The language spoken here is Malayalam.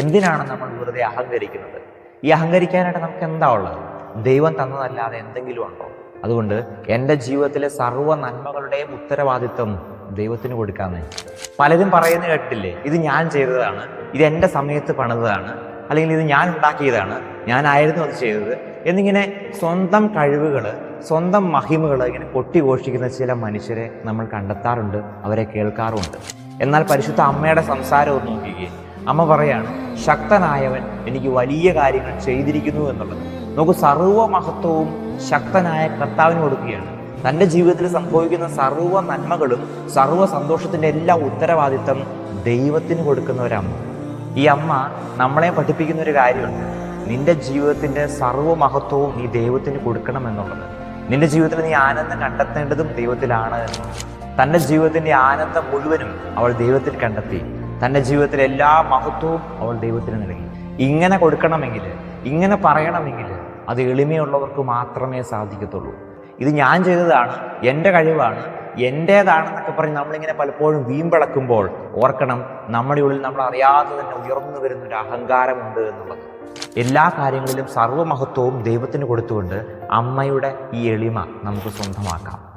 എന്തിനാണ് നമ്മൾ വെറുതെ അഹങ്കരിക്കുന്നത്? ഈ അഹങ്കരിക്കാനായിട്ട് നമുക്ക് എന്താ ഉള്ളത്? ദൈവം തന്നതല്ലാതെ എന്തെങ്കിലും ഉണ്ടോ? അതുകൊണ്ട് എന്റെ ജീവിതത്തിലെ സർവ നന്മകളുടെയും ഉത്തരവാദിത്വം ദൈവത്തിന് കൊടുക്കാമെന്ന് പലരും പറയുന്നത് കേട്ടില്ലേ ഇത് ഞാൻ ചെയ്തതാണ് ഇത് എന്റെ സമയത്ത് പണിതതാണ് അല്ലെങ്കിൽ ഇത് ഞാൻ ഉണ്ടാക്കിയതാണ് ഞാനായിരുന്നു അത് ചെയ്തത് എന്നിങ്ങനെ സ്വന്തം കഴിവുകൾ സ്വന്തം മഹിമകൾ ഇങ്ങനെ കൊട്ടിഘോഷിക്കുന്ന ചില മനുഷ്യരെ നമ്മൾ കണ്ടെത്താറുണ്ട് അവരെ കേൾക്കാറുമുണ്ട്. എന്നാൽ പരിശുദ്ധ അമ്മയുടെ സംസാരവും നോക്കുകയും അമ്മ പറയാണ് ശക്തനായവൻ എനിക്ക് വലിയ കാര്യങ്ങൾ ചെയ്തിരിക്കുന്നു എന്നുള്ളത്. നമുക്ക് സർവ മഹത്വവും ശക്തനായ കർത്താവിന് കൊടുക്കുകയാണ്. തന്റെ ജീവിതത്തിൽ സംഭവിക്കുന്ന സർവ നന്മകളും സർവ സന്തോഷത്തിന്റെ എല്ലാ ഉത്തരവാദിത്തം ദൈവത്തിന് കൊടുക്കുന്ന ഒരമ്മ ഈ അമ്മ നമ്മളെ പഠിപ്പിക്കുന്ന ഒരു കാര്യമുണ്ട് നിന്റെ ജീവിതത്തിന്റെ സർവ മഹത്വവും നീ ദൈവത്തിന് കൊടുക്കണം എന്നുള്ളത്. നിന്റെ ജീവിതത്തിൽ നീ ആനന്ദം കണ്ടെത്തേണ്ടതും ദൈവത്തിലാണ് തന്റെ ജീവിതത്തിന്റെ ആനന്ദം മുഴുവനും അവൾ ദൈവത്തിൽ കണ്ടെത്തി. തന്റെ ജീവിതത്തിലെ എല്ലാ മഹത്വവും അവൾ ദൈവത്തിന് നൽകി. ഇങ്ങനെ കൊടുക്കണമെങ്കിൽ ഇങ്ങനെ പറയണമെങ്കിൽ അത് എളിമയുള്ളവർക്ക് മാത്രമേ സാധിക്കത്തുള്ളൂ. ഇത് ഞാൻ ചെയ്തതാണ് എന്റെ കഴിവാണ് എന്റേതാണെന്നൊക്കെ പറഞ്ഞ് നമ്മളിങ്ങനെ പലപ്പോഴും വീമ്പിളക്കുമ്പോൾ ഓർക്കണം നമ്മുടെ ഉള്ളിൽ നമ്മൾ അറിയാതെ തന്നെ ഉയർന്നു വരുന്ന ഒരു അഹങ്കാരമുണ്ട് എന്നുള്ളത്. എല്ലാ കാര്യങ്ങളിലും സർവമഹത്വവും ദൈവത്തിന് കൊടുത്തുകൊണ്ട് അമ്മയുടെ ഈ എളിമ നമുക്ക് സ്വന്തമാക്കാം.